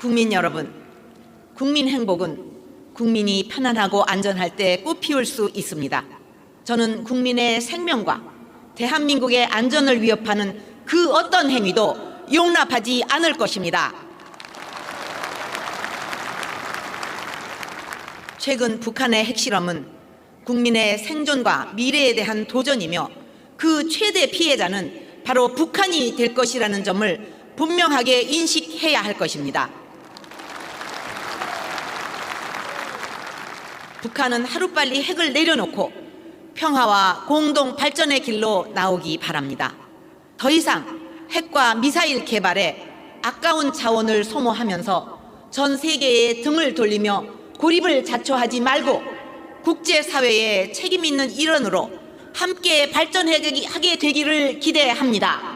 국민 여러분, 국민 행복은 국민이 편안하고 안전할 때 꽃피울 수 있습니다. 저는 국민의 생명과 대한민국의 안전을 위협하는 그 어떤 행위도 용납하지 않을 것입니다. 최근 북한의 핵실험은 국민의 생존과 미래에 대한 도전이며 그 최대 피해자는 바로 북한이 될 것이라는 점을 분명하게 인식해야 할 것입니다. 북한은 하루빨리 핵을 내려놓고 평화와 공동 발전의 길로 나오기 바랍니다. 더 이상 핵과 미사일 개발에 아까운 자원을 소모하면서 전 세계에 등을 돌리며 고립을 자초하지 말고 국제사회의 책임 있는 일원으로 함께 발전하게 되기를 기대합니다.